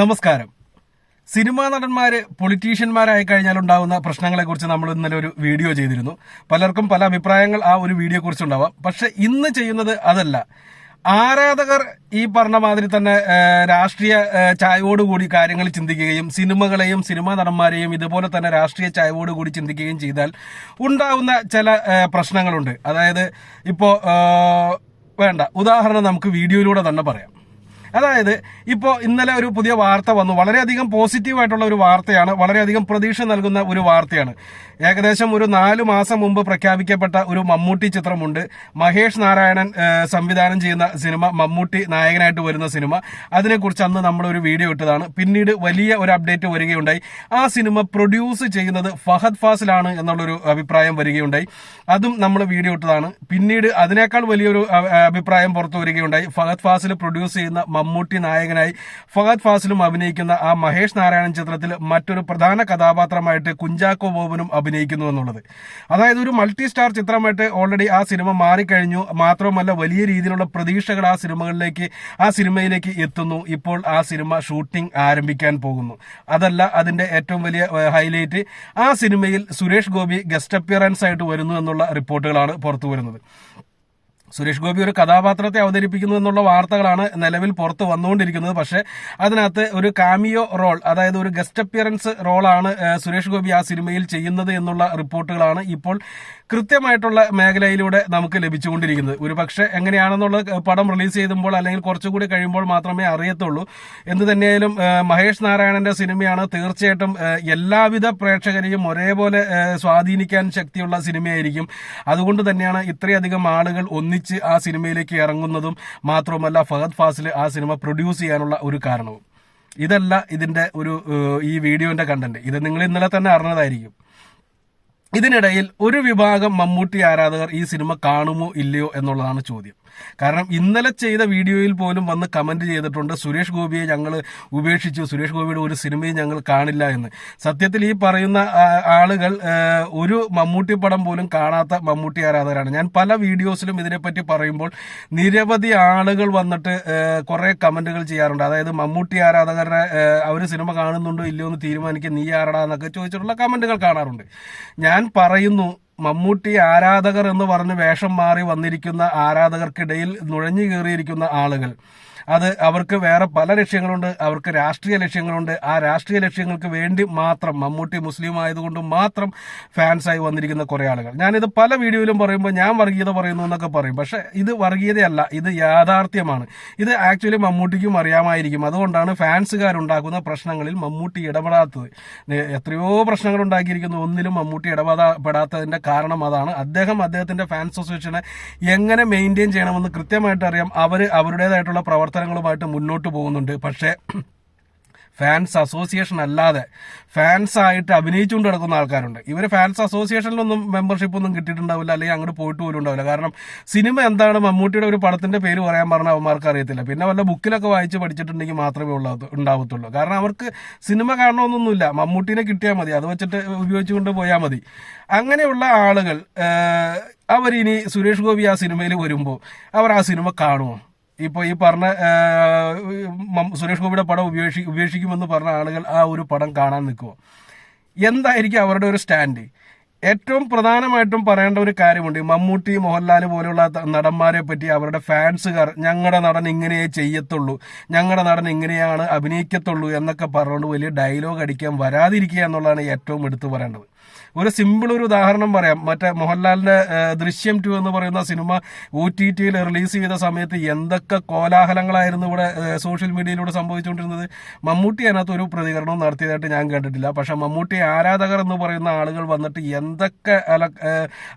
നമസ്കാരം. സിനിമാ നടന്മാര് പൊളിറ്റീഷ്യന്മാരായി കഴിഞ്ഞാൽ ഉണ്ടാകുന്ന പ്രശ്നങ്ങളെ കുറിച്ച് നമ്മൾ ഇന്നലെ ഒരു വീഡിയോ ചെയ്തിരുന്നു. പലർക്കും പല അഭിപ്രായങ്ങൾ ആ ഒരു വീഡിയോ കുറിച്ചുണ്ടാവാം പക്ഷെ ഇന്ന് ചെയ്യുന്നത് അതല്ല. ആരാധകർ ഈ പറഞ്ഞ മാതിരി തന്നെ രാഷ്ട്രീയ ചായവോടുകൂടി കാര്യങ്ങൾ ചിന്തിക്കുകയും സിനിമകളെയും സിനിമാ നടന്മാരെയും ഇതുപോലെ തന്നെ രാഷ്ട്രീയ ചായവോടുകൂടി ചിന്തിക്കുകയും ചെയ്താൽ ഉണ്ടാവുന്ന ചില പ്രശ്നങ്ങളുണ്ട്. അതായത് ഇപ്പോ വേണ്ട. ഉദാഹരണം നമുക്ക് വീഡിയോയിലൂടെ തന്നെ പറയാം. അതായത് ഇപ്പോൾ ഇന്നലെ ഒരു പുതിയ വാർത്ത വന്നു. വളരെയധികം പോസിറ്റീവ് ആയിട്ടുള്ള ഒരു വാർത്തയാണ്. വളരെയധികം പ്രതീക്ഷ നൽകുന്ന ഒരു വാർത്തയാണ്. ഏകദേശം ഒരു നാല് മാസം മുമ്പ് പ്രഖ്യാപിക്കപ്പെട്ട ഒരു മമ്മൂട്ടി ചിത്രമുണ്ട്. മഹേഷ് നാരായണൻ സംവിധാനം ചെയ്യുന്ന സിനിമ മമ്മൂട്ടി നായകനായിട്ട് വരുന്ന സിനിമ. അതിനെക്കുറിച്ച് അന്ന് നമ്മൾ ഒരു വീഡിയോ ഇട്ടതാണ്. പിന്നീട് വലിയ ഒരു അപ്ഡേറ്റ് വരികയുണ്ടായി. ആ സിനിമ പ്രൊഡ്യൂസ് ചെയ്യുന്നത് ഫഹദ് ഫാസിലാണ് എന്നുള്ളൊരു അഭിപ്രായം വരികയുണ്ടായി. അതും നമ്മൾ വീഡിയോ ഇട്ടതാണ്. പിന്നീട് അതിനേക്കാൾ വലിയൊരു അഭിപ്രായം പുറത്തു വരികയുണ്ടായി. ഫഹദ് ഫാസിൽ പ്രൊഡ്യൂസ് ചെയ്യുന്ന മമ്മൂട്ടി നായകനായി ഫഹദ് ഫാസിലും അഭിനയിക്കുന്ന ആ മഹേഷ് നാരായണൻ ചിത്രത്തിൽ മറ്റൊരു പ്രധാന കഥാപാത്രമായിട്ട് കുഞ്ചാക്കോ ബോബനും അഭിനയിക്കുന്നു എന്നുള്ളത്. അതായത് ഒരു മൾട്ടി സ്റ്റാർ ചിത്രമായിട്ട് ഓൾറെഡി ആ സിനിമ മാറിക്കഴിഞ്ഞു. മാത്രവുമല്ല വലിയ രീതിയിലുള്ള പ്രതീക്ഷകൾ ആ സിനിമകളിലേക്ക് ആ സിനിമയിലേക്ക് എത്തുന്നു. ഇപ്പോൾ ആ സിനിമ ഷൂട്ടിംഗ് ആരംഭിക്കാൻ പോകുന്നു. അതല്ല അതിന്റെ ഏറ്റവും വലിയ ഹൈലൈറ്റ് ആ സിനിമയിൽ സുരേഷ് ഗോപി ഗസ്റ്റ് അപ്പിയറൻസ് ആയിട്ട് വരുന്നു എന്നുള്ള റിപ്പോർട്ടുകളാണ് പുറത്തു വരുന്നത്. സുരേഷ് ഗോപി ഒരു കഥാപാത്രത്തെ അവതരിപ്പിക്കുന്നു എന്നുള്ള വാർത്തകളാണ് നിലവിൽ പുറത്തു വന്നുകൊണ്ടിരിക്കുന്നത്. പക്ഷേ അതിനകത്ത് ഒരു കാമിയോ റോൾ അതായത് ഒരു ഗസ്റ്റ് അപ്പിയറൻസ് റോളാണ് സുരേഷ് ഗോപി ആ സിനിമയിൽ ചെയ്യുന്നത് എന്നുള്ള റിപ്പോർട്ടുകളാണ് ഇപ്പോൾ കൃത്യമായിട്ടുള്ള മേഖലയിലൂടെ നമുക്ക് ലഭിച്ചുകൊണ്ടിരിക്കുന്നത്. ഒരു പക്ഷേ എങ്ങനെയാണെന്നുള്ള പടം റിലീസ് ചെയ്യുമ്പോൾ അല്ലെങ്കിൽ കുറച്ചുകൂടി കഴിയുമ്പോൾ മാത്രമേ അറിയത്തുള്ളൂ. എന്ന് തന്നെയായാലും മഹേഷ് നാരായണന്റെ സിനിമയാണ് തീർച്ചയായിട്ടും എല്ലാവിധ പ്രേക്ഷകരെയും ഒരേപോലെ സ്വാധീനിക്കാൻ ശക്തിയുള്ള സിനിമയായിരിക്കും. അതുകൊണ്ട് തന്നെയാണ് ഇത്രയധികം ആളുകൾ ഒന്നിച്ച് ആ സിനിമയിലേക്ക് ഇറങ്ങുന്നതും മാത്രമല്ല ഫഹദ് ഫാസിൽ ആ സിനിമ പ്രൊഡ്യൂസ് ചെയ്യാനുള്ള ഒരു കാരണവും. ഇതല്ല ഇതിന്റെ ഒരു ഈ വീഡിയോന്റെ കണ്ടന്റ് ഇത് നിങ്ങൾ ഇന്നലെ തന്നെ അറിഞ്ഞതായിരിക്കും. ഇതിനിടയിൽ ഒരു വിഭാഗം മമ്മൂട്ടി ആരാധകർ ഈ സിനിമ കാണുമോ ഇല്ലയോ എന്നുള്ളതാണ് ചോദ്യം. കാരണം ഇന്നലെ ചെയ്ത വീഡിയോയിൽ പോലും വന്ന് കമന്റ് ചെയ്തിട്ടുണ്ട് സുരേഷ് ഗോപിയെ ഞങ്ങൾ ഉപേക്ഷിച്ചു സുരേഷ് ഗോപിയുടെ ഒരു സിനിമയും ഞങ്ങൾ കാണില്ല എന്ന്. സത്യത്തിൽ ഈ പറയുന്ന ആളുകൾ ഒരു മമ്മൂട്ടി പടം പോലും കാണാത്ത മമ്മൂട്ടി ആരാധകരാണ്. ഞാൻ പല വീഡിയോസിലും ഇതിനെപ്പറ്റി പറയുമ്പോൾ നിരവധി ആളുകൾ വന്നിട്ട് കുറെ കമന്റുകൾ ചെയ്യാറുണ്ട്. അതായത് മമ്മൂട്ടി ആരാധകരുടെ അവർ സിനിമ കാണുന്നുണ്ടോ ഇല്ലയോ എന്ന് തീരുമാനിക്കുക നീ ആരടാ എന്നൊക്കെ ചോദിച്ചിട്ടുള്ള കമന്റുകൾ കാണാറുണ്ട്. ഞാൻ പറയുന്നു മമ്മൂട്ടി ആരാധകർ എന്ന് പറഞ്ഞ് വേഷം മാറി വന്നിരിക്കുന്ന ആരാധകർക്കിടയിൽ നുഴഞ്ഞു കയറിയിരിക്കുന്ന ആളുകൾ. അത് അവർക്ക് വേറെ പല ലക്ഷ്യങ്ങളുണ്ട് അവർക്ക് രാഷ്ട്രീയ ലക്ഷ്യങ്ങളുണ്ട്. ആ രാഷ്ട്രീയ ലക്ഷ്യങ്ങൾക്ക് വേണ്ടി മാത്രം മമ്മൂട്ടി മുസ്ലിം ആയതുകൊണ്ട് മാത്രം ഫാൻസായി വന്നിരിക്കുന്ന കുറേ ആളുകൾ. ഞാനിത് പല വീഡിയോയിലും പറയുമ്പോൾ ഞാൻ വർഗീയത പറയുന്നു എന്നൊക്കെ പറയും. പക്ഷെ ഇത് വർഗീയതയല്ല ഇത് യാഥാർത്ഥ്യമാണ്. ഇത് ആക്ച്വലി മമ്മൂട്ടിക്കും അറിയാമായിരിക്കും. അതുകൊണ്ടാണ് ഫാൻസുകാരുണ്ടാക്കുന്ന പ്രശ്നങ്ങളിൽ മമ്മൂട്ടി ഇടപെടാത്തത്. എത്രയോ പ്രശ്നങ്ങൾ ഉണ്ടാക്കിയിരിക്കുന്നു. ഒന്നിലും മമ്മൂട്ടി ഇടപെടാത്തതിന്റെ കാരണം അതാണ്. അദ്ദേഹം അദ്ദേഹത്തിന്റെ ഫാൻസ് അസോസിയേഷനെ എങ്ങനെ മെയിന്റെയിൻ ചെയ്യണമെന്ന് കൃത്യമായിട്ട് അറിയാം അവർ അവരുടേതായിട്ടുള്ള പ്രവർത്തനങ്ങളുമായിട്ട് മുന്നോട്ട് പോകുന്നുണ്ട്. പക്ഷേ ഫാൻസ് അസോസിയേഷൻ അല്ലാതെ ഫാൻസ് ആയിട്ട് അഭിനയിച്ചുകൊണ്ട് നടക്കുന്ന ആൾക്കാരുണ്ട്. ഇവർ ഫാൻസ് അസോസിയേഷനിലൊന്നും മെമ്പർഷിപ്പ് ഒന്നും കിട്ടിയിട്ടുണ്ടാവില്ല അല്ലെങ്കിൽ അങ്ങോട്ട് പോയിട്ട് പോലും ഉണ്ടാവില്ല. കാരണം സിനിമ എന്താണ്? മമ്മൂട്ടിയുടെ ഒരു പടത്തിന്റെ പേര് പറയാൻ പറഞ്ഞാൽ അവന്മാർക്ക് അറിയത്തില്ല. പിന്നെ വല്ല ബുക്കിലൊക്കെ വായിച്ച് പഠിച്ചിട്ടുണ്ടെങ്കിൽ മാത്രമേ ഉള്ളൂ ഉണ്ടാവത്തുള്ളൂ. കാരണം അവർക്ക് സിനിമ കാണണമെന്നൊന്നുമില്ല. മമ്മൂട്ടിനെ കിട്ടിയാൽ മതി. അത് വെച്ചിട്ട് ഉപയോഗിച്ചുകൊണ്ട് പോയാൽ മതി. അങ്ങനെയുള്ള ആളുകൾ അവരിനി സുരേഷ് ഗോപി ആ സിനിമയിൽ വരുമ്പോൾ അവർ ആ സിനിമ കാണുമോ? ഇപ്പൊ ഈ പറഞ്ഞ സുരേഷ് ഗോപിയുടെ പടം ഉപേക്ഷി ഉപേക്ഷിക്കുമെന്ന് പറഞ്ഞ ആളുകൾ ആ ഒരു പടം കാണാൻ നിൽക്കുമോ എന്തായിരിക്കും അവരുടെ ഒരു സ്റ്റാൻഡ് ഏറ്റവും പ്രധാനമായിട്ടും പറയേണ്ട ഒരു കാര്യമുണ്ട് മമ്മൂട്ടി മോഹൻലാൽ പോലുള്ള നടന്മാരെ പറ്റി അവരുടെ ഫാൻസുകാർ ഞങ്ങളുടെ നടൻ ഇങ്ങനെയേ ചെയ്യത്തുള്ളൂ ഞങ്ങളുടെ നടൻ ഇങ്ങനെയാണ് അഭിനയിക്കത്തുള്ളൂ എന്നൊക്കെ പറഞ്ഞുകൊണ്ട് വലിയ ഡയലോഗ് അടിക്കാൻ വരാതിരിക്കുക എന്നുള്ളതാണ് ഏറ്റവും എടുത്തു പറയേണ്ടത്. ഒരു സിമ്പിൾ ഒരു ഉദാഹരണം പറയാം. മറ്റേ മോഹൻലാലിന്റെ ദൃശ്യം ടു എന്ന് പറയുന്ന സിനിമ ഒ ടി ടിയിൽ റിലീസ് ചെയ്ത സമയത്ത് എന്തൊക്കെ കോലാഹലങ്ങളായിരുന്നു ഇവിടെ സോഷ്യൽ മീഡിയയിലൂടെ സംഭവിച്ചുകൊണ്ടിരുന്നത്. മമ്മൂട്ടി അതിനകത്ത് ഒരു പ്രതികരണവും നടത്തിയതായിട്ട് ഞാൻ കണ്ടിട്ടില്ല. പക്ഷെ മമ്മൂട്ടി ആരാധകർ എന്ന് പറയുന്ന ആളുകൾ വന്നിട്ട് എന്തൊക്കെ അല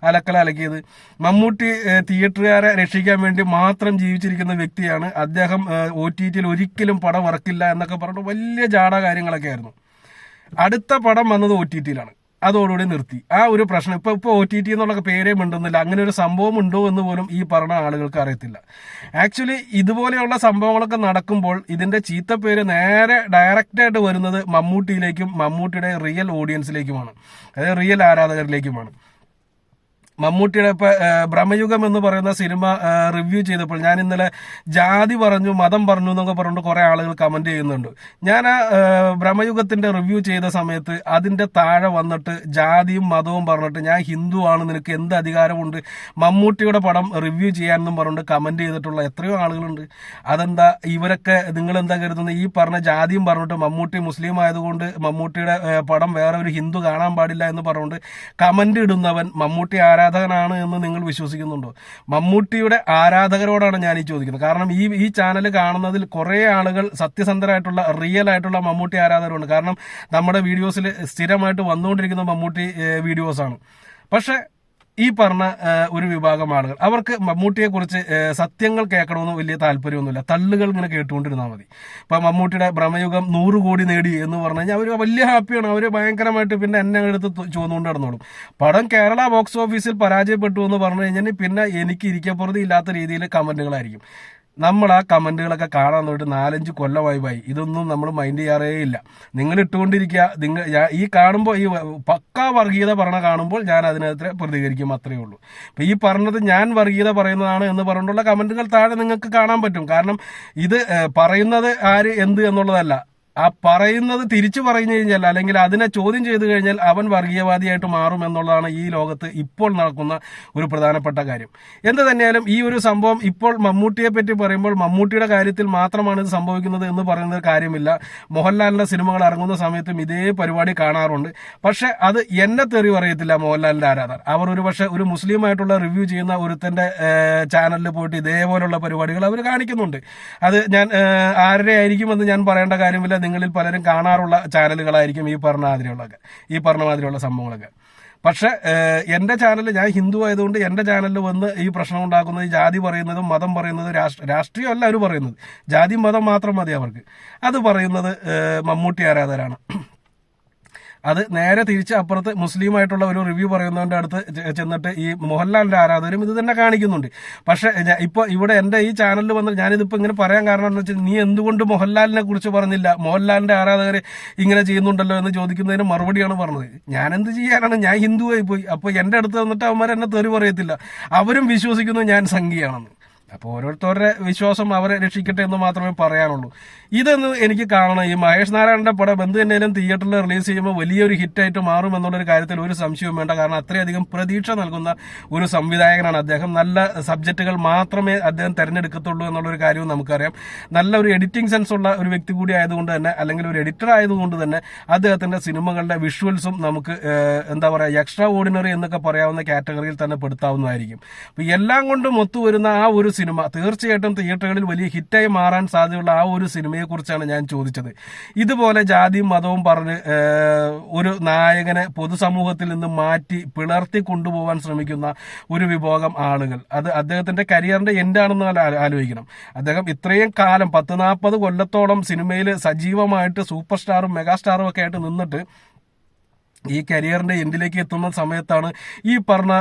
അലക്കൽ അലക്കിയത്. മമ്മൂട്ടി തിയേറ്ററുകാരെ രക്ഷിക്കാൻ വേണ്ടി മാത്രം ജീവിച്ചിരിക്കുന്ന വ്യക്തിയാണ്. അദ്ദേഹം ഒ ടി ടിയിൽ ഒരിക്കലും പടം ഇറക്കില്ല എന്നൊക്കെ പറഞ്ഞിട്ട് വലിയ ജാട കാര്യങ്ങളൊക്കെ ആയിരുന്നു. അടുത്ത പടം വന്നത് ഒ ടി ടിയിലാണ് അതോടുകൂടി നിർത്തി. ആ ഒരു പ്രശ്നം ഇപ്പൊ ഇപ്പൊ ഒ ടി ടി എന്നുള്ള പേരേ മിണ്ടുന്നില്ല. അങ്ങനെ ഒരു സംഭവം ഉണ്ടോ എന്ന് പോലും ഈ പറഞ്ഞ ആളുകൾക്ക് അറിയത്തില്ല. ആക്ച്വലി ഇതുപോലെയുള്ള സംഭവങ്ങളൊക്കെ നടക്കുമ്പോൾ ഇതിന്റെ ചീത്ത പേര് നേരെ ഡയറക്റ്റ് ആയിട്ട് വരുന്നത് മമ്മൂട്ടിയിലേക്കും മമ്മൂട്ടിയുടെ റിയൽ ഓഡിയൻസിലേക്കുമാണ് അതായത് റിയൽ ആരാധകരിലേക്കുമാണ്. മമ്മൂട്ടിയുടെ ബ്രഹ്മയുഗം എന്ന് പറയുന്ന സിനിമ റിവ്യൂ ചെയ്തപ്പോൾ ഞാൻ ഇന്നലെ ജാതി പറഞ്ഞു മതം പറഞ്ഞു എന്നൊക്കെ പറഞ്ഞിട്ട് കുറെ ആളുകൾ കമന്റ് ചെയ്യുന്നുണ്ട്. ഞാൻ ആ ബ്രഹ്മയുഗത്തിന്റെ റിവ്യൂ ചെയ്ത സമയത്ത് അതിന്റെ താഴെ വന്നിട്ട് ജാതിയും മതവും പറഞ്ഞിട്ട് ഞാൻ ഹിന്ദു ആണ് നിനക്ക് എന്ത് അധികാരമുണ്ട് മമ്മൂട്ടിയുടെ പടം റിവ്യൂ ചെയ്യാനെന്നും പറഞ്ഞിട്ട് കമന്റ് ചെയ്തിട്ടുള്ള എത്രയോ ആളുകളുണ്ട്. അതെന്താ ഇവരൊക്കെ നിങ്ങൾ എന്താ കരുതുന്നത് ഈ പറഞ്ഞ ജാതിയും പറഞ്ഞിട്ട് മമ്മൂട്ടി മുസ്ലിം ആയതുകൊണ്ട് മമ്മൂട്ടിയുടെ പടം വേറെ ഒരു ഹിന്ദു കാണാൻ പാടില്ല എന്ന് പറഞ്ഞുകൊണ്ട് കമന്റ് ഇടുന്നവൻ മമ്മൂട്ടി ആരാധകനാണ് എന്ന് നിങ്ങൾ വിശ്വസിക്കുന്നുണ്ടോ? മമ്മൂട്ടിയുടെ ആരാധകരോടാണ് ഞാൻ ഈ ചോദിക്കുന്നത്. കാരണം ഈ ഈ ചാനൽ കാണുന്നതിൽ കുറേ ആളുകൾ സത്യസന്ധരായിട്ടുള്ള റിയൽ ആയിട്ടുള്ള മമ്മൂട്ടി ആരാധകരുണ്ട്. കാരണം നമ്മുടെ വീഡിയോസിൽ സ്ഥിരമായിട്ട് വന്നുകൊണ്ടിരിക്കുന്ന മമ്മൂട്ടി വീഡിയോസാണ്. പക്ഷെ ഈ പറഞ്ഞ ഒരു വിഭാഗം ആളുകൾ അവർക്ക് മമ്മൂട്ടിയെ കുറിച്ച് സത്യങ്ങൾ കേൾക്കണമെന്ന് വലിയ താല്പര്യമൊന്നുമില്ല. തള്ളുകൾ ഇങ്ങനെ കേട്ടുകൊണ്ടിരുന്നാൽ മതി. ഇപ്പം മമ്മൂട്ടിയുടെ ഭ്രമയുഗം നൂറ് കോടി നേടി എന്ന് പറഞ്ഞു കഴിഞ്ഞാൽ അവർ വലിയ ഹാപ്പിയാണ്. അവർ ഭയങ്കരമായിട്ട് പിന്നെ എന്നെ എടുത്ത് ചോന്നുകൊണ്ട് നടന്നോളും. പടം കേരള ബോക്സ് ഓഫീസിൽ പരാജയപ്പെട്ടു എന്ന് പറഞ്ഞു കഴിഞ്ഞാൽ പിന്നെ എനിക്ക് ഇരിക്കപ്പുറത്ത് ഇല്ലാത്ത രീതിയിൽ കമന്റുകളായിരിക്കും നമ്മൾ ആ കമന്റുകളൊക്കെ കാണാൻ നോട്ട് നാലഞ്ച് കൊല്ലമായി പോയി. ഇതൊന്നും നമ്മൾ മൈൻഡ് ചെയ്യാറേ ഇല്ല. നിങ്ങൾ ഇട്ടുകൊണ്ടിരിക്കുക നിങ്ങൾ ഈ കാണുമ്പോൾ ഈ പക്ക വർഗീയത പറഞ്ഞ കാണുമ്പോൾ ഞാൻ അതിനെതിരെ പ്രതികരിക്കും അത്രയേ ഉള്ളൂ. അപ്പം ഈ പറഞ്ഞത് ഞാൻ വർഗീയത പറയുന്നതാണ് എന്ന് പറഞ്ഞിട്ടുള്ള കമന്റുകൾ താഴെ നിങ്ങൾക്ക് കാണാൻ പറ്റും. കാരണം ഇത് പറയുന്നത് ആര് എന്ത് എന്നുള്ളതല്ല. ആ പറയുന്നത് തിരിച്ചു പറഞ്ഞു കഴിഞ്ഞാൽ അല്ലെങ്കിൽ അതിനെ ചോദ്യം ചെയ്തു കഴിഞ്ഞാൽ അവൻ വർഗീയവാദിയായിട്ട് മാറും എന്നുള്ളതാണ് ഈ ലോകത്ത് ഇപ്പോൾ നടക്കുന്ന ഒരു പ്രധാനപ്പെട്ട കാര്യം. എന്ത് തന്നെയാലും ഈ ഒരു സംഭവം ഇപ്പോൾ മമ്മൂട്ടിയെ പറ്റി പറയുമ്പോൾ മമ്മൂട്ടിയുടെ കാര്യത്തിൽ മാത്രമാണ് ഇത് സംഭവിക്കുന്നത് എന്ന് പറയുന്ന കാര്യമില്ല. മോഹൻലാലിന്റെ സിനിമകൾ ഇറങ്ങുന്ന സമയത്തും ഇതേ പരിപാടി കാണാറുണ്ട്. പക്ഷെ അത് എന്നെ തെറി പറയത്തില്ല മോഹൻലാലിന്റെ ആരാധകർ. അവർ ഒരു പക്ഷെ ഒരു മുസ്ലിം ആയിട്ടുള്ള റിവ്യൂ ചെയ്യുന്ന ഒരുത്തന്റെ ചാനലിൽ പോയിട്ട് ഇതേപോലുള്ള പരിപാടികൾ അവർ കാണിക്കുന്നുണ്ട്. അത് ഞാൻ ആരുടെ ആയിരിക്കുമെന്ന് ഞാൻ പറയേണ്ട കാര്യമില്ല. നിങ്ങളിൽ പലരും കാണാറുള്ള ചാനലുകളായിരിക്കും ഈ പറഞ്ഞ മാതിരിയുള്ളതൊക്കെ ഈ പറഞ്ഞ മാതിരിയുള്ള സംഭവങ്ങളൊക്കെ. പക്ഷെ എന്റെ ചാനൽ ഞാൻ ഹിന്ദു ആയതുകൊണ്ട് എന്റെ ചാനലിൽ വന്ന് ഈ പ്രശ്നം ഉണ്ടാക്കുന്നത് ജാതി പറയുന്നതും മതം പറയുന്നതും രാഷ്ട്രീയമല്ല അവർ പറയുന്നത്. ജാതി മതം മാത്രം മതി അവർക്ക്. അത് പറയുന്നത് മമ്മൂട്ടി ആരാധകരാണ്. അത് നേരെ തിരിച്ച് അപ്പുറത്ത് മുസ്ലിമായിട്ടുള്ള ഒരു റിവ്യൂ പറയുന്നവന്റെ അടുത്ത് ചെന്നിട്ട് ഈ മോഹൻലാലിന്റെ ആരാധകരും ഇത് തന്നെ കാണിക്കുന്നുണ്ട്. പക്ഷെ ഇപ്പൊ ഇവിടെ എന്റെ ഈ ചാനലിൽ വന്ന് ഞാനിതിപ്പോ ഇങ്ങനെ പറയാൻ കാരണം എന്ന് വെച്ചാൽ നീ എന്തുകൊണ്ട് മോഹൻലാലിനെ കുറിച്ച് പറഞ്ഞില്ല? മോഹൻലാലിന്റെ ആരാധകർ ഇങ്ങനെ ചെയ്യുന്നുണ്ടല്ലോ എന്ന് ചോദിക്കുന്നതിന് മറുപടിയാണ് പറഞ്ഞത്. ഞാൻ എന്ത് ചെയ്യാനാണ്? ഞാൻ ഹിന്ദുവായി പോയി. അപ്പോൾ എന്റെ അടുത്ത് വന്നിട്ട് അവന്മാർ എന്നെ തെറി പറയത്തില്ല. അവരും വിശ്വസിക്കുന്നു ഞാൻ സംഘിയാണെന്ന്. അപ്പോൾ ഓരോരുത്തരുടെ വിശ്വാസം അവരെ രക്ഷിക്കട്ടെ എന്ന് മാത്രമേ പറയാനുള്ളൂ. ഇതൊന്ന് എനിക്ക് കാണണം. ഈ മഹേഷ് നാരായണന്റെ പടം എന്ത് തന്നെയും തിയേറ്ററിൽ റിലീസ് ചെയ്യുമ്പോൾ വലിയൊരു ഹിറ്റായിട്ട് മാറും എന്നുള്ളൊരു കാര്യത്തിൽ ഒരു സംശയവും വേണ്ട. കാരണം അത്രയധികം പ്രതീക്ഷ നൽകുന്ന ഒരു സംവിധായകനാണ് അദ്ദേഹം. നല്ല സബ്ജക്റ്റുകൾ മാത്രമേ അദ്ദേഹം തെരഞ്ഞെടുക്കത്തുള്ളൂ എന്നുള്ളൊരു കാര്യവും നമുക്കറിയാം. നല്ല ഒരു എഡിറ്റിംഗ് സെൻസ് ഉള്ള ഒരു വ്യക്തി കൂടി ആയതുകൊണ്ട് തന്നെ അല്ലെങ്കിൽ ഒരു എഡിറ്റർ ആയതുകൊണ്ട് തന്നെ അദ്ദേഹത്തിന്റെ സിനിമകളുടെ വിഷ്വൽസും നമുക്ക് എന്താ പറയുക എക്സ്ട്രാ ഓർഡിനറി എന്നൊക്കെ പറയാവുന്ന കാറ്റഗറിയിൽ തന്നെ പെടുത്താവുന്നതായിരിക്കും. അപ്പോൾ എല്ലാം കൊണ്ടും ഒത്തുവരുന്ന ആ ഒരു സിനിമ. തീർച്ചയായിട്ടും തിയേറ്ററുകളിൽ വലിയ ഹിറ്റായി മാറാൻ സാധ്യതയുള്ള ആ ഒരു സിനിമയെക്കുറിച്ചാണ് ഞാൻ ചോദിച്ചത്. ഇതുപോലെ ജാതിയും മതവും പറഞ്ഞ് ഒരു നായകനെ പൊതുസമൂഹത്തിൽ നിന്ന് മാറ്റി പിളർത്തി കൊണ്ടുപോകാൻ ശ്രമിക്കുന്ന ഒരു വിഭാഗം ആളുകൾ. അത് അദ്ദേഹത്തിന്റെ കരിയറിന്റെ എൻഡാണെന്ന് ആലോചിക്കണം. അദ്ദേഹം ഇത്രയും കാലം പത്ത് നാൽപ്പത് കൊല്ലത്തോളം സിനിമയിൽ സജീവമായിട്ട് സൂപ്പർ സ്റ്റാറും മെഗാസ്റ്റാറും ഒക്കെ ആയിട്ട് നിന്നിട്ട് ഈ കരിയറിന്റെ എൻഡിലേക്ക് എത്തുന്ന സമയത്താണ് ഈ പറഞ്ഞ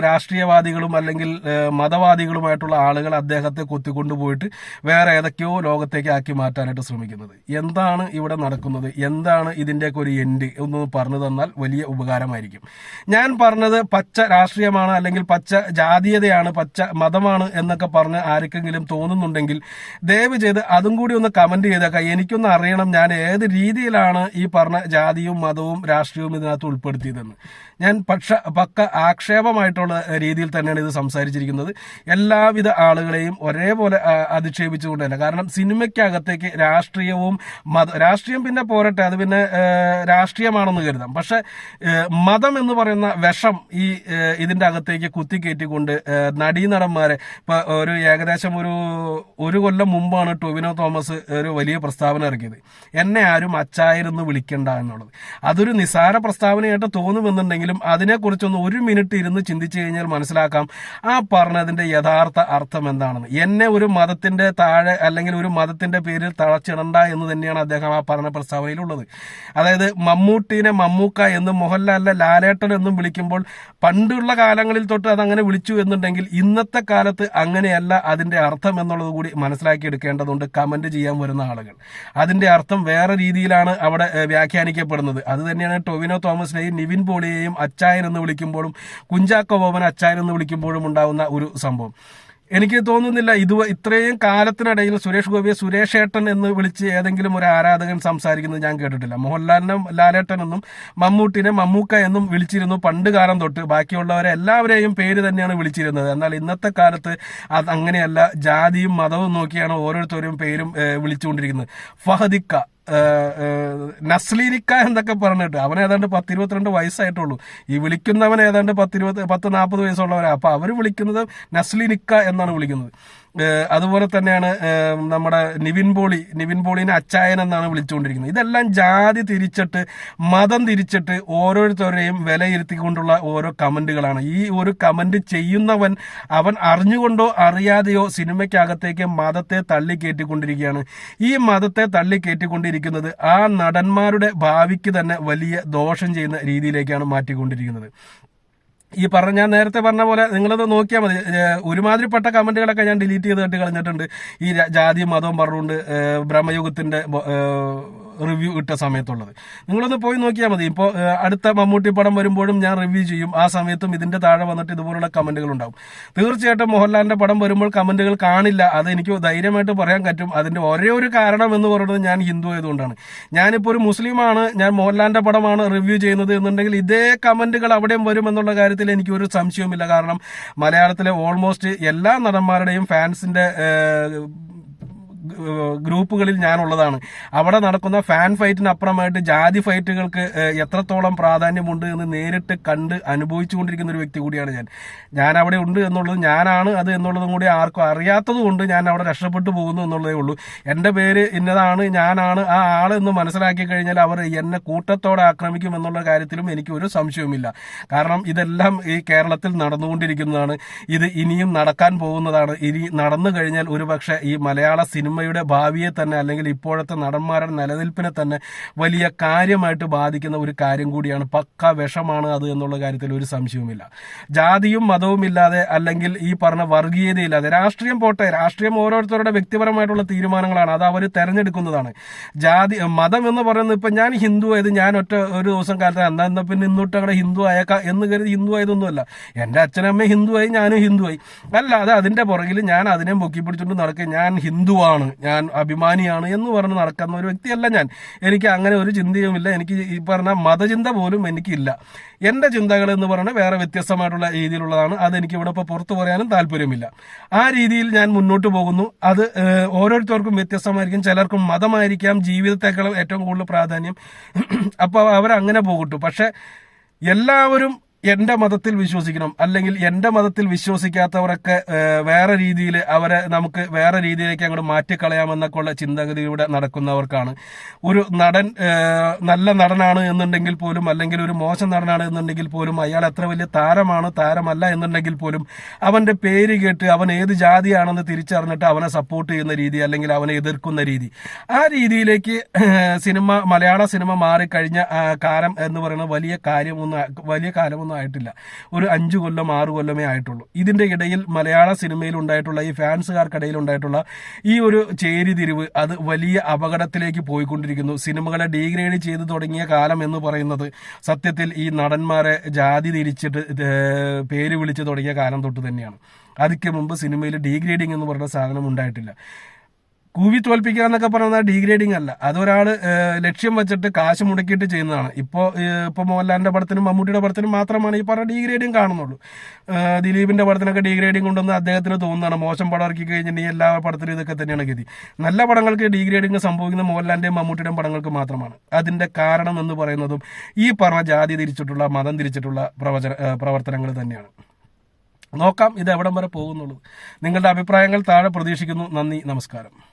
രാഷ്ട്രീയവാദികളും അല്ലെങ്കിൽ മതവാദികളുമായിട്ടുള്ള ആളുകൾ അദ്ദേഹത്തെ കൊത്തിക്കൊണ്ടുപോയിട്ട് വേറെ ഏതൊക്കെയോ ലോകത്തേക്ക് ആക്കി മാറ്റാനായിട്ട് ശ്രമിക്കുന്നത്. എന്താണ് ഇവിടെ നടക്കുന്നത്? എന്താണ് ഇതിന്റെയൊക്കെ ഒരു എൻഡ് എന്ന് പറഞ്ഞു തന്നാൽ വലിയ ഉപകാരമായിരിക്കും. ഞാൻ പറഞ്ഞത് പച്ച രാഷ്ട്രീയമാണ് അല്ലെങ്കിൽ പച്ച ജാതീയതയാണ് പച്ച മതമാണ് എന്നൊക്കെ പറഞ്ഞ് ആർക്കെങ്കിലും തോന്നുന്നുണ്ടെങ്കിൽ ദയവ് ചെയ്ത് അതും കൂടി ഒന്ന് കമന്റ് ചെയ്തേക്കാം. എനിക്കൊന്ന് അറിയണം ഞാൻ ഏത് രീതിയിലാണ് ഈ പറഞ്ഞ ജാതിയും മതവും രാഷ്ട്രീയവും ഇതിനകത്ത് ഉൾപ്പെടുത്തിയതെന്ന്. ഞാൻ പക്ഷ പക്ക ആക്ഷേപമായിട്ടുള്ള രീതിയിൽ തന്നെയാണ് ഇത് സംസാരിച്ചിരിക്കുന്നത്. എല്ലാവിധ ആളുകളെയും ഒരേപോലെ അധിക്ഷേപിച്ചുകൊണ്ട് തന്നെ കാരണം സിനിമയ്ക്കകത്തേക്ക് രാഷ്ട്രീയവും മത രാഷ്ട്രീയം പിന്നെ പോരട്ടെ അത് പിന്നെ രാഷ്ട്രീയമാണെന്ന് കരുതാം. പക്ഷെ മതം എന്ന് പറയുന്ന വിഷം ഈ ഇതിന്റെ അകത്തേക്ക് കുത്തിക്കയറ്റിക്കൊണ്ട് നടീനടന്മാരെ ഇപ്പൊ ഒരു ഏകദേശം ഒരു ഒരു കൊല്ലം മുമ്പാണ് ടൊവിനോ തോമസ് ഒരു വലിയ പ്രസ്താവന ഇറക്കിയത്. എന്നെ ആരും അച്ചായിരുന്നു വിളിക്കണ്ട എന്നുള്ളത്. അതൊരു നിസാര പ്രസ്താവനയായിട്ട് തോന്നുമെന്നുണ്ടെങ്കിലും അതിനെക്കുറിച്ചൊന്ന് ഒരു മിനിറ്റ് ഇരുന്ന് ചിന്തിച്ചു കഴിഞ്ഞാൽ മനസ്സിലാക്കാം. ആ പറഞ്ഞതിന്റെ യഥാർത്ഥ അർത്ഥം എന്താണെന്ന്. എന്നെ ഒരു മതത്തിന്റെ താഴെ അല്ലെങ്കിൽ ഒരു മതത്തിന്റെ പേരിൽ തളച്ചിടണ്ട എന്ന് തന്നെയാണ് അദ്ദേഹം ആ പറഞ്ഞ പ്രസ്താവനയിലുള്ളത്. അതായത് മമ്മൂട്ടിനെ മമ്മൂക്ക എന്നും മോഹൻലാലിനെ ലാലേട്ടൻ എന്നും വിളിക്കുമ്പോൾ പണ്ടുള്ള കാലങ്ങളിൽ തൊട്ട് അതങ്ങനെ വിളിച്ചു എന്നുണ്ടെങ്കിൽ ഇന്നത്തെ കാലത്ത് അങ്ങനെയല്ല അതിന്റെ അർത്ഥം എന്നുള്ളത് കൂടി മനസ്സിലാക്കിയെടുക്കേണ്ടതുണ്ട് കമന്റ് ചെയ്യാൻ വരുന്ന ആളുകൾ. അതിന്റെ അർത്ഥം വേറെ രീതിയിലാണ് അവിടെ വ്യാഖ്യാനിക്കപ്പെടുന്നത്. അത് തന്നെയാണ് ടൊവിനോ തോമസിനെയും നിവിൻ പോളിയെയും അച്ചായൻ എന്ന് വിളിക്കുമ്പോഴും കുഞ്ചാക്കോ ബോബൻ അച്ചായൻ എന്ന് വിളിക്കുമ്പോഴും ഉണ്ടാകുന്ന ഒരു സംഭവം. എനിക്ക് തോന്നുന്നില്ല ഇത് ഇത്രയും കാലത്തിനിടയിൽ സുരേഷ് ഗോപിയെ സുരേഷ് ഏട്ടൻ എന്ന് വിളിച്ച് ഏതെങ്കിലും ഒരു ആരാധകൻ സംസാരിക്കുന്നത് ഞാൻ കേട്ടിട്ടില്ല. മോഹൻലാലിനെ ലാലേട്ടൻ എന്നും മമ്മൂട്ടിനെ മമ്മൂക്ക എന്നും വിളിച്ചിരുന്നു പണ്ട് കാലം തൊട്ട്. ബാക്കിയുള്ളവരെ എല്ലാവരെയും പേര് തന്നെയാണ് വിളിച്ചിരുന്നത്. എന്നാൽ ഇന്നത്തെ കാലത്ത് അത് അങ്ങനെയല്ല. ജാതിയും മതവും നോക്കിയാണ് ഓരോരുത്തരും പേരും വിളിച്ചുകൊണ്ടിരിക്കുന്നത്. ഫഹദിക്ക. നസ്ലീനിക്ക എന്നൊക്കെ പറഞ്ഞിട്ട് അവൻ ഏതാണ്ട് പത്തിരുപത്തിരണ്ട് വയസ്സായിട്ടുള്ളൂ. ഈ വിളിക്കുന്നവൻ ഏതാണ്ട് പത്തിരുപത് പത്ത് നാൽപ്പത് വയസ്സുള്ളവരാണ് അപ്പൊ അവർ വിളിക്കുന്നത് നസ്ലീനിക്ക എന്നാണ് വിളിക്കുന്നത്. അതുപോലെ തന്നെയാണ് നമ്മുടെ നിവിൻ പോളി നിവിൻ പോളിനെ അച്ചായൻ എന്നാണ് വിളിച്ചുകൊണ്ടിരിക്കുന്നത്. ഇതെല്ലാം ജാതി തിരിച്ചിട്ട് മതം തിരിച്ചിട്ട് ഓരോരുത്തരെയും വിലയിരുത്തിക്കൊണ്ടുള്ള ഓരോ കമന്റുകളാണ്. ഈ ഒരു കമന്റ് ചെയ്യുന്നവൻ അവൻ അറിഞ്ഞുകൊണ്ടോ അറിയാതെയോ സിനിമയ്ക്കകത്തേക്ക് മതത്തെ തള്ളിക്കേറ്റിക്കൊണ്ടിരിക്കുകയാണ്. ഈ മതത്തെ തള്ളിക്കേറ്റിക്കൊണ്ടിരിക്കുന്നത് ആ നടന്മാരുടെ ഭാവിക്ക് തന്നെ വലിയ ദോഷം ചെയ്യുന്ന രീതിയിലേക്കാണ് മാറ്റിക്കൊണ്ടിരിക്കുന്നത്. ഈ പറഞ്ഞ ഞാൻ നേരത്തെ പറഞ്ഞ പോലെ നിങ്ങളത് നോക്കിയാൽ മതി. ഒരുമാതിരിപ്പെട്ട കമന്റുകളൊക്കെ ഞാൻ ഡിലീറ്റ് ചെയ്ത് കെട്ടി കളഞ്ഞിട്ടുണ്ട്. ഈ ജാതി മതവും പറഞ്ഞുകൊണ്ട് ബ്രഹ്മയുഗത്തിന്റെ റിവ്യൂ ഇട്ട സമയത്തുള്ളത്. നിങ്ങളൊന്ന് പോയി നോക്കിയാൽ മതി. ഇപ്പോൾ അടുത്ത മമ്മൂട്ടി പടം വരുമ്പോഴും ഞാൻ റിവ്യൂ ചെയ്യും. ആ സമയത്തും ഇതിന്റെ താഴെ വന്നിട്ട് ഇതുപോലുള്ള കമന്റുകൾ ഉണ്ടാവും. തീർച്ചയായിട്ടും മോഹൻലാലിന്റെ പടം വരുമ്പോൾ കമന്റുകൾ കാണില്ല. അത് എനിക്ക് ധൈര്യമായിട്ട് പറയാൻ പറ്റും. അതിന്റെ ഒരേ ഒരു കാരണം എന്ന് പറയുന്നത് ഞാൻ ഹിന്ദു ആയതുകൊണ്ടാണ്. ഞാനിപ്പോൾ ഒരു മുസ്ലിമാണ്. ഞാൻ മോഹൻലാലിന്റെ പടമാണ് റിവ്യൂ ചെയ്യുന്നത് എന്നുണ്ടെങ്കിൽ ഇതേ കമന്റുകൾ അവിടെയും വരും എന്നുള്ള കാര്യത്തിൽ എനിക്ക് ഒരു സംശയവുമില്ല. കാരണം മലയാളത്തിലെ ഓൾമോസ്റ്റ് എല്ലാ നടന്മാരുടെയും ഫാൻസിന്റെ ഗ്രൂപ്പുകളിൽ ഞാനുള്ളതാണ്. അവിടെ നടക്കുന്ന ഫാൻ ഫൈറ്റിനപ്പുറമായിട്ട് ജാതി ഫൈറ്റുകൾക്ക് എത്രത്തോളം പ്രാധാന്യമുണ്ട് എന്ന് നേരിട്ട് കണ്ട് അനുഭവിച്ചുകൊണ്ടിരിക്കുന്ന ഒരു വ്യക്തി കൂടിയാണ് ഞാൻ. ഞാൻ അവിടെ ഉണ്ട് എന്നുള്ളത് ഞാനാണ് അത് എന്നുള്ളതും കൂടി ആർക്കും അറിയാത്തത് കൊണ്ട് ഞാൻ അവിടെ രക്ഷപ്പെട്ടു പോകുന്നു എന്നുള്ളതേ ഉള്ളൂ. എന്റെ പേര് ഇന്നതാണ് ഞാനാണ്. ആ ആളെന്ന് മനസ്സിലാക്കി കഴിഞ്ഞാൽ അവർ എന്നെ കൂട്ടത്തോടെ ആക്രമിക്കും എന്നുള്ള കാര്യത്തിലും എനിക്ക് ഒരു സംശയവുമില്ല. കാരണം ഇതെല്ലാം ഈ കേരളത്തിൽ നടന്നുകൊണ്ടിരിക്കുന്നതാണ്. ഇത് ഇനിയും നടക്കാൻ പോകുന്നതാണ്. ഇനി നടന്നു കഴിഞ്ഞാൽ ഒരുപക്ഷെ ഈ മലയാള സിനിമയുടെ ഭാവിയെ തന്നെ അല്ലെങ്കിൽ ഇപ്പോഴത്തെ നടന്മാരുടെ നിലനിൽപ്പിനെ തന്നെ വലിയ കാര്യമായിട്ട് ബാധിക്കുന്ന ഒരു കാര്യം കൂടിയാണ് പക്ക വിഷമാണ് അത് എന്നുള്ള കാര്യത്തിൽ ഒരു സംശയവുമില്ല. ജാതിയും മതവും ഇല്ലാതെ അല്ലെങ്കിൽ ഈ പറഞ്ഞ വർഗീയതയില്ലാതെ രാഷ്ട്രീയം പോട്ടെ രാഷ്ട്രീയം ഓരോരുത്തരുടെ വ്യക്തിപരമായിട്ടുള്ള തീരുമാനങ്ങളാണ്. അത് അവർ തെരഞ്ഞെടുക്കുന്നതാണ്. ജാതി മതം എന്ന് പറയുന്നത് ഇപ്പം ഞാൻ ഹിന്ദു ആയത് ഞാൻ ഒറ്റ ഒരു ദിവസം കാലത്ത് എന്നാ എന്താ പിന്നെ ഇന്നോട്ട് അവിടെ ഹിന്ദു ആയേക്കാം എന്ന് കരുതി ഹിന്ദു ആയതൊന്നുമല്ല. എന്റെ അച്ഛനമ്മ ആയി ഞാനും അല്ല അത് അതിന്റെ പുറകിൽ ഞാൻ അതിനെ പൊക്കി പിടിച്ചുകൊണ്ട് നടക്കുക ഞാൻ ഹിന്ദുവാണ്. ഞാൻ അഭിമാനിയാണ് എന്ന് പറഞ്ഞ് നടക്കുന്ന ഒരു വ്യക്തിയല്ല ഞാൻ. എനിക്ക് അങ്ങനെ ഒരു ചിന്തയുമില്ല. എനിക്ക് ഈ പറഞ്ഞ മതചിന്ത പോലും എനിക്കില്ല. എന്റെ ചിന്തകൾ എന്ന് പറഞ്ഞാൽ വേറെ വ്യത്യസ്തമായിട്ടുള്ള രീതിയിലുള്ളതാണ്. അതെനിക്ക് ഇവിടെ ഇപ്പോൾ പുറത്തു പറയാനും താല്പര്യമില്ല. ആ രീതിയിൽ ഞാൻ മുന്നോട്ട് പോകുന്നു. അത് ഓരോരുത്തർക്കും വ്യത്യസ്തമായിരിക്കും. ചിലർക്കും മതമായിരിക്കാം. ജീവിതത്തെക്കാളും ഏറ്റവും കൂടുതൽ പ്രാധാന്യം. അപ്പോൾ അവരങ്ങനെ പോകട്ടു. പക്ഷെ എല്ലാവരും എന്റെ മതത്തിൽ വിശ്വസിക്കണം. അല്ലെങ്കിൽ എന്റെ മതത്തിൽ വിശ്വസിക്കാത്തവരൊക്കെ വേറെ രീതിയിൽ അവരെ നമുക്ക് വേറെ രീതിയിലേക്ക് അങ്ങോട്ട് മാറ്റിക്കളയാമെന്നൊക്കെ ഉള്ള ചിന്താഗതിയിലൂടെ നടക്കുന്നവർക്കാണ്. ഒരു നടൻ നല്ല നടനാണ് എന്നുണ്ടെങ്കിൽ പോലും അല്ലെങ്കിൽ ഒരു മോശം നടനാണ് എന്നുണ്ടെങ്കിൽ പോലും അയാൾ എത്ര വലിയ താരമാണ് താരമല്ല എന്നുണ്ടെങ്കിൽ പോലും അവന്റെ പേര് കേട്ട് അവൻ ഏത് ജാതിയാണെന്ന് തിരിച്ചറിഞ്ഞിട്ട് അവനെ സപ്പോർട്ട് ചെയ്യുന്ന രീതി അല്ലെങ്കിൽ അവനെ എതിർക്കുന്ന രീതി. ആ രീതിയിലേക്ക് സിനിമ മലയാള സിനിമ മാറിക്കഴിഞ്ഞ കാലം എന്ന് പറയുന്നത് വലിയ കാര്യമൊന്നും വലിയ കാലമൊന്നും ആയിട്ടില്ല. ഒരു അഞ്ച് കൊല്ലം ആറ് കൊല്ലമേ ആയിട്ടുള്ളൂ. ഇതിന്റെ ഇടയിൽ മലയാള സിനിമയിൽ ഉണ്ടായിട്ടുള്ള ഈ ഫാൻസുകാർക്കിടയിൽ ഉണ്ടായിട്ടുള്ള ഈ ഒരു ചേരിതിരിവ് അത് വലിയ അപകടത്തിലേക്ക് പോയിക്കൊണ്ടിരിക്കുന്നു. സിനിമകളെ ഡീഗ്രേഡ് ചെയ്തു തുടങ്ങിയ കാലം എന്ന് പറയുന്നത് സത്യത്തിൽ ഈ നടന്മാരെ ജാതി തിരിച്ചിട്ട് പേര് വിളിച്ച് തുടങ്ങിയ കാലം തൊട്ട് തന്നെയാണ്. അതിക്ക് മുമ്പ് സിനിമയിൽ ഡീഗ്രേഡിംഗ് എന്ന് പറയുന്ന സാധനം ഉണ്ടായിട്ടില്ല. കൂവി തോൽപ്പിക്കുക എന്നൊക്കെ പറയുന്നത് ഡീഗ്രേഡിങ് അല്ല. അതൊരാൾ ലക്ഷ്യം വെച്ചിട്ട് കാശ് മുടക്കിയിട്ട് ചെയ്യുന്നതാണ്. ഇപ്പോൾ ഇപ്പോൾ മോഹൻലാലിന്റെ പടത്തിനും മമ്മൂട്ടിയുടെ പടത്തിനും മാത്രമാണ് ഈ പറഞ്ഞ ഡീഗ്രേഡിങ് കാണുന്നുള്ളൂ. ദിലീപിന്റെ പടത്തിനൊക്കെ ഡീഗ്രേഡിങ് കൊണ്ടുവന്ന് അദ്ദേഹത്തിന് തോന്നുന്നതാണ്. മോശം പടം ഇറക്കി കഴിഞ്ഞിട്ടുണ്ടെങ്കിൽ എല്ലാ പടത്തിലും ഇതൊക്കെ തന്നെയാണ് ഗതി. നല്ല പടങ്ങൾക്ക് ഡീഗ്രേഡിങ് സംഭവിക്കുന്ന മോഹൻലാലിന്റെയും മമ്മൂട്ടിയുടെയും പടങ്ങൾക്ക് മാത്രമാണ്. അതിന്റെ കാരണം എന്ന് പറയുന്നതും ഈ പറഞ്ഞ ജാതി തിരിച്ചിട്ടുള്ള മതം തിരിച്ചിട്ടുള്ള പ്രവചന പ്രവർത്തനങ്ങൾ തന്നെയാണ്. നോക്കാം ഇത് എവിടം വരെ പോകുന്നുള്ളൂ. നിങ്ങളുടെ അഭിപ്രായങ്ങൾ താഴെ പ്രതീക്ഷിക്കുന്നു. നന്ദി നമസ്കാരം.